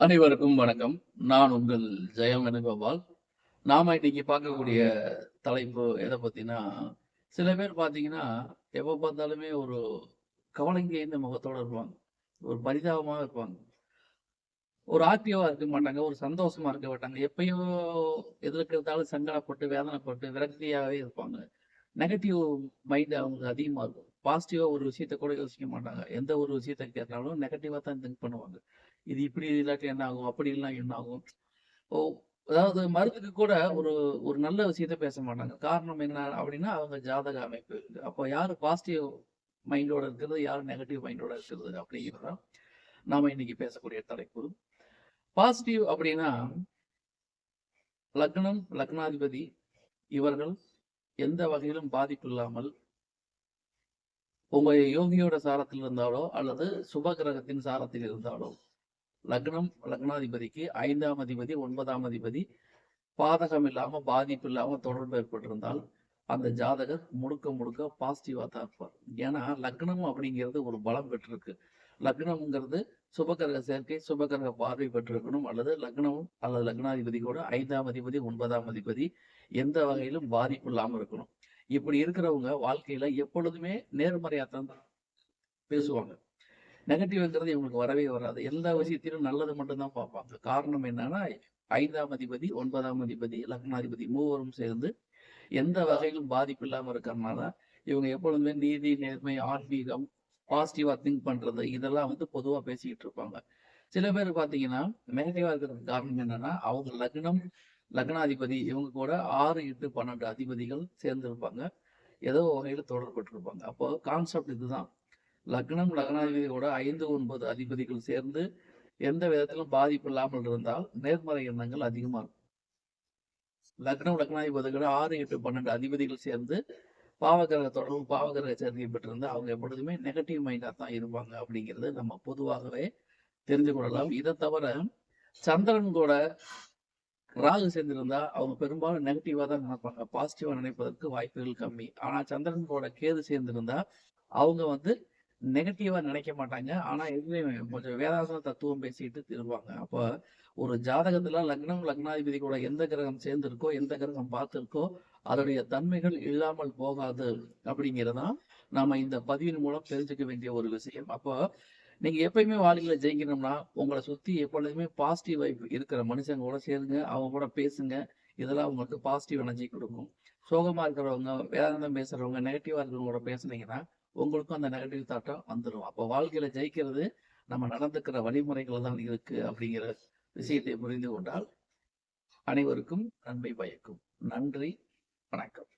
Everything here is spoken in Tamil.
அனைவருக்கும் வணக்கம். நான் உங்கள் ஜெயம் வேணுகோபால். நாம இன்னைக்கு பார்க்கக்கூடிய தலைப்பு எதை பத்தினா சில பேர் பார்த்தீங்கன்னா எப்போ பார்த்தாலுமே ஒரு கவலைங்கேந்த முகத்தோட இருப்பாங்க. ஒரு பரிதாபமாக இருப்பாங்க. ஒரு ஆக்டிவா இருக்க மாட்டாங்க ஒரு சந்தோஷமா இருக்க மாட்டாங்க. எப்பயோ எதிர்க்கிறதாலும் சங்கடப்பட்டு வேதனைப்பட்டு விரக்தியாகவே இருப்பாங்க. நெகட்டிவ் மைண்ட் அவங்களுக்கு அதிகமாக இருக்கும். பாசிட்டிவாக ஒரு விஷயத்த கூட யோசிக்க மாட்டாங்க. எந்த ஒரு விஷயத்த கேட்டாலும் நெகட்டிவாக தான் திங்க் பண்ணுவாங்க. இது இப்படி இல்லாட்டி என்ன ஆகும்? அப்படி இல்லைனா என்ன ஆகும்? ஓ அதாவது மருந்துக்கு கூட ஒரு ஒரு நல்ல விஷயத்த பேச மாட்டாங்க. காரணம் என்ன அப்படின்னா அவங்க ஜாதக அமைப்பு. அப்போ யார் பாசிட்டிவ் மைண்டோட இருக்கிறது யார் நெகட்டிவ் மைண்டோட இருக்கிறது அப்படிங்கிறத நாம இன்னைக்கு பேசக்கூடிய தலைப்பு. பாசிட்டிவ் அப்படின்னா லக்னம் லக்னாதிபதி இவர்கள் எந்த வகையிலும் பாதிப்பு இல்லாமல் உங்க யோகியோட சாரத்தில் இருந்தாலோ அல்லது சுப கிரகத்தின் சாரத்தில் இருந்தாலோ லக்னம் லக்னாதிபதிக்கு ஐந்தாம் அதிபதி ஒன்பதாம் அதிபதி. பாதகம் இல்லாம பாதிப்பு இல்லாம தொடர்பு ஏற்பட்டிருந்தால் அந்த ஜாதகர் முழுக்க முழுக்க பாசிட்டிவா தான் இருப்பார். ஏன்னா லக்னம் அப்படிங்கிறது ஒரு பலம் பெற்றிருக்கு. லக்னம்ங்கிறது சுபகரக சேர்க்கை சுபகிரக பார்வை பெற்றிருக்கணும் அல்லது லக்னம் அல்லது லக்னாதிபதி கூட ஐந்தாம் அதிபதி ஒன்பதாம் அதிபதி எந்த வகையிலும் பாதிப்பு இல்லாம இருக்கணும். இப்படி இருக்கிறவங்க வாழ்க்கையில எப்பொழுதுமே நேர்மறையாத்தான் பேசுவாங்க. நெகட்டிவ்ங்கிறது இவங்களுக்கு வரவே வராது. எல்லா விஷயத்திலும் நல்லது மட்டும்தான் பார்ப்பாங்க. காரணம் என்னன்னா ஐந்தாம் அதிபதி ஒன்பதாம் அதிபதி லக்னாதிபதி மூவரும் சேர்ந்து எந்த வகையிலும் பாதிப்பு இல்லாம இருக்கிறதுனால இவங்க எப்பொழுதுமே நீதி நேர்மை ஆன்மீகம் பாசிட்டிவா திங்க் பண்றது இதெல்லாம் வந்து பொதுவா பேசிக்கிட்டு இருப்பாங்க. சில பேர் பாத்தீங்கன்னா நெகட்டிவா இருக்கிறதுக்கு காரணம் என்னன்னா அவங்க லக்னம் லக்னாதிபதி இவங்க கூட ஆறு எட்டு பன்னெண்டு அதிபதிகள் சேர்ந்து இருப்பாங்க ஏதோ வகையில தொடர்பட்டிருப்பாங்க அப்போ கான்செப்ட் இதுதான். லக்னம் லக்னாதிபதி கூட ஐந்து ஒன்பது அதிபதிகள் சேர்ந்து எந்த விதத்திலும் பாதிப்பு இல்லாமல் இருந்தால் நேர்மறை எண்ணங்கள் அதிகமாக இருக்கும். லக்னம் லக்னாதிபதிகள் ஆறு எட்டு பன்னெண்டு அதிபதிகள் சேர்ந்து பாவகிரக தொடர்பு பாவகிரக சேர்க்கை பெற்றிருந்தா அவங்க எப்பொழுதுமே நெகட்டிவ் மைண்டாக தான் இருப்பாங்க அப்படிங்கிறது நம்ம பொதுவாகவே தெரிஞ்சு கொள்ளலாம். இதை தவிர சந்திரன் கூட ராகு சேர்ந்திருந்தா அவங்க பெரும்பாலும் நெகட்டிவாக தான் நினைப்பாங்க. பாசிட்டிவாக நினைப்பதற்கு வாய்ப்புகள் கம்மி. ஆனால் சந்திரன் கூட கேது சேர்ந்திருந்தா அவங்க வந்து நெகட்டிவாக நினைக்க மாட்டாங்க. ஆனால் எதுவுமே கொஞ்சம் வேதாசன தத்துவம் பேசிட்டு திருவாங்க. அப்போ ஒரு ஜாதகத்தில் லக்னம் லக்னாதிபதி கூட எந்த கிரகம் சேர்ந்திருக்கோ எந்த கிரகம் பார்த்துருக்கோ அதனுடைய தன்மைகள் இல்லாமல் போகாது அப்படிங்கிறதான் நாம் இந்த பதிவின் மூலம் தெரிஞ்சுக்க வேண்டிய ஒரு விஷயம். அப்போ நீங்கள் எப்பயுமே வாழ்க்கையில் ஜெயிக்கணும்னா உங்களை சுற்றி எப்பொழுதுமே பாசிட்டிவ் வைப் இருக்கிற மனுஷங்க கூட சேருங்க. அவங்க கூட பேசுங்க. இதெல்லாம் உங்களுக்கு பாசிட்டிவ் எனர்ஜி கொடுக்கும். சோகமாக இருக்கிறவங்க வேதாந்தம் பேசுகிறவங்க நெகட்டிவாக இருக்கிறவங்க கூட பேசுனீங்கன்னா உங்களுக்கும் அந்த நெகட்டிவ் தாட்டம் வந்துடும் அப்போ வாழ்க்கையில ஜெயிக்கிறது நம்ம நடந்துக்கிற வழிமுறைகள் தான் இருக்கு அப்படிங்கிற விஷயத்தை புரிந்து கொண்டால் அனைவருக்கும் நன்மை பயக்கும். நன்றி. வணக்கம்.